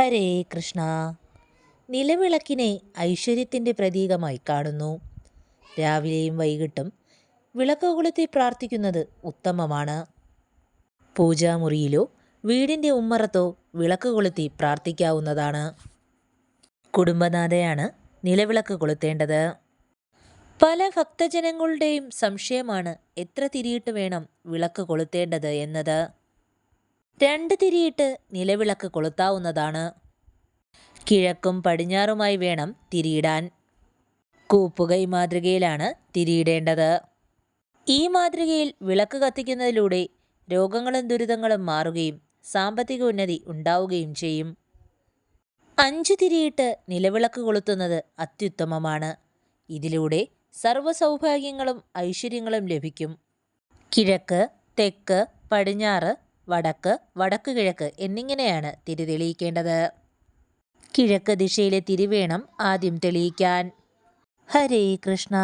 ഹരേ കൃഷ്ണ. നിലവിളക്കിനെ ഐശ്വര്യത്തിന്റെ പ്രതീകമായി കാണുന്നു. രാവിലെയും വൈകിട്ടും വിളക്കുകുളത്തെ കൊളുത്തി പ്രാർത്ഥിക്കുന്നത് ഉത്തമമാണ്. പൂജാമുറിയിലോ വീടിന്റെ ഉമ്മറത്തോ വിളക്ക് കൊളുത്തി പ്രാർത്ഥിക്കാവുന്നതാണ്. കുടുംബനാഥയാണ് നിലവിളക്ക് കൊളുത്തേണ്ടത്. പല ഭക്തജനങ്ങളുടെയും സംശയമാണ് എത്ര തിരിയിട്ട് വേണം വിളക്ക് കൊളുത്തേണ്ടത് എന്നത്. രണ്ട് തിരിയിട്ട് നിലവിളക്ക് കൊളുത്താവുന്നതാണ്. കിഴക്കും പടിഞ്ഞാറുമായി വേണം തിരിയിടാൻ. കൂപ്പുകൈ മാതൃകയിലാണ് തിരിയിടേണ്ടത്. ഈ മാതൃകയിൽ വിളക്ക് കത്തിക്കുന്നതിലൂടെ രോഗങ്ങളും ദുരിതങ്ങളും മാറുകയും സാമ്പത്തിക ഉന്നതി ഉണ്ടാവുകയും ചെയ്യും. അഞ്ചു തിരിയിട്ട് നിലവിളക്ക് കൊളുത്തുന്നത് അത്യുത്തമമാണ്. ഇതിലൂടെ സർവസൗഭാഗ്യങ്ങളും ഐശ്വര്യങ്ങളും ലഭിക്കും. കിഴക്ക് തെക്ക് പടിഞ്ഞാറ് വടക്ക് വടക്ക് കിഴക്ക് എന്നിങ്ങനെയാണ് തിരി തെളിയിക്കേണ്ടത് കിഴക്ക് ദിശയിലെ തിരിവേണം ആദ്യം തെളിയിക്കാൻ. ഹരേ കൃഷ്ണ.